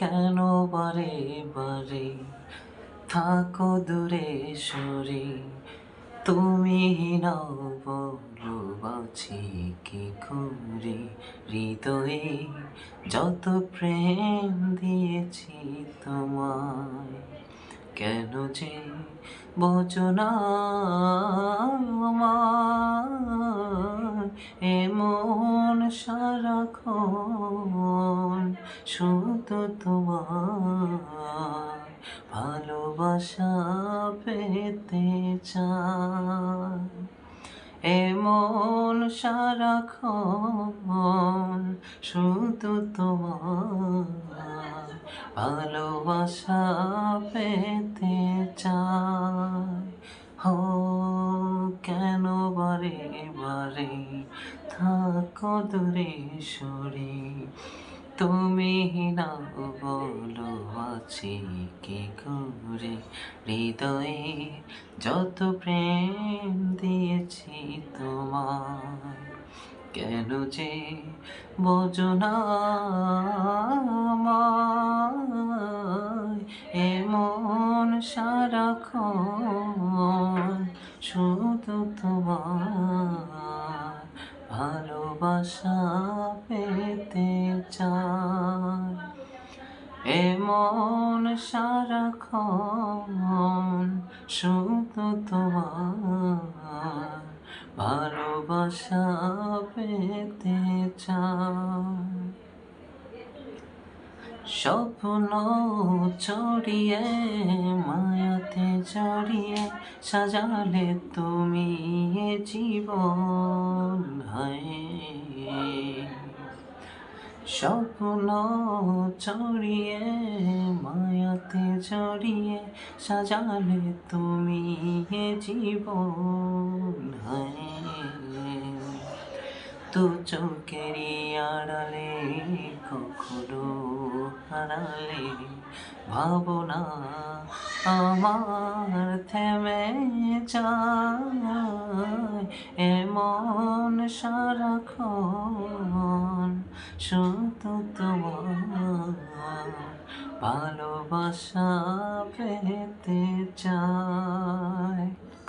কেন বারে বারে থাকো দূরে সরে। তুমি নাও বলো বাছি কি করে? হৃদয়ে যত প্রেম দিয়েছি তোমায়, কেন যে বোঝো না আমায়? এমন সারাক্ষণ শুধু তোমার ভালোবাসা পেতে চাই। এমন সারাক্ষণ শুধু তোমার ভালোবাসা পেতে চাই। হো থাকো দূরে সরে। তুমি না বলো আছি কি করে? হৃদয়ে যত প্রেম দিয়েছি তোমার কেন যে বোঝো না এমন সারাক্ষণ শুধু তোমার ভালোবাসা পেতে চায় এমন সারাক্ষণ শুধু তোমার ভালোবাসা পেতে চাই। স্বপ্ন চড়িয়ে মায়াতে জড়িয়ে সাজালে তুমি জীবন হায় স্বপ্ন চড়িয়ে মায়াতে জড়িয়ে সাজালে তুমি জীবন হায় তু চোখেরই আড়ালে, কখনো হারালে। ভাবনা আমার থেমে যায়, এমন সারাক্ষণ শুধু তোমার ভালোবাসা পেতে চায়।